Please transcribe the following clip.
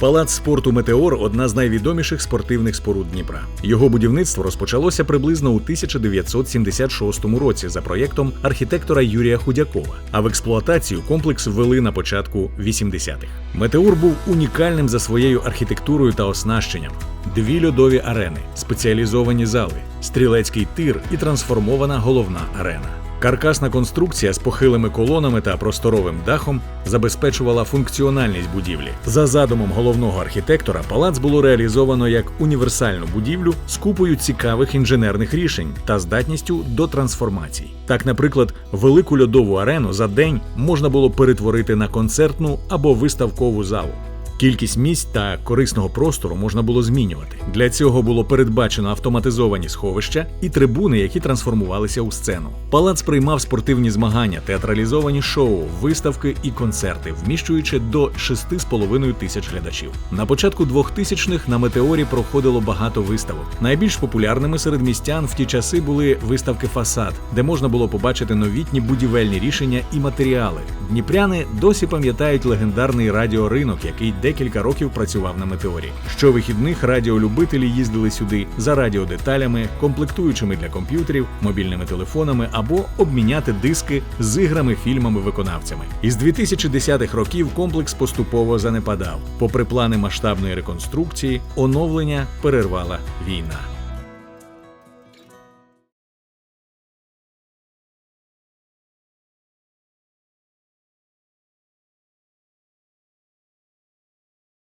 Палац спорту Метеор одна з найвідоміших спортивних споруд Дніпра. Його будівництво розпочалося приблизно у 1976 році за проєктом архітектора Юрія Худякова. А в експлуатацію комплекс ввели на початку 80-х. Метеор був унікальним за своєю архітектурою та оснащенням. Дві льодові арени, спеціалізовані зали, стрілецький тир і трансформована головна арена. Каркасна конструкція з похилими колонами та просторовим дахом забезпечувала функціональність будівлі. За задумом головного архітектора, палац було реалізовано як універсальну будівлю з купою цікавих інженерних рішень та здатністю до трансформацій. Так, наприклад, велику льодову арену за день можна було перетворити на концертну або виставкову залу. Кількість місць та корисного простору можна було змінювати. Для цього було передбачено автоматизовані сховища і трибуни, які трансформувалися у сцену. Палац приймав спортивні змагання, театралізовані шоу, виставки і концерти, вміщуючи до 6,5 тисяч глядачів. На початку 2000-х на метеорі проходило багато виставок. Найбільш популярними серед містян в ті часи були виставки фасад, де можна було побачити новітні будівельні рішення і матеріали. Дніпряни досі пам'ятають легендарний радіоринок, який декілька років працював на метеорі. Щовихідних радіолюбителі їздили сюди за радіодеталями, комплектуючими для комп'ютерів, мобільними телефонами або обміняти диски з іграми, фільмами, виконавцями. Із 2010-х років комплекс поступово занепадав. Попри плани масштабної реконструкції, оновлення перервала війна.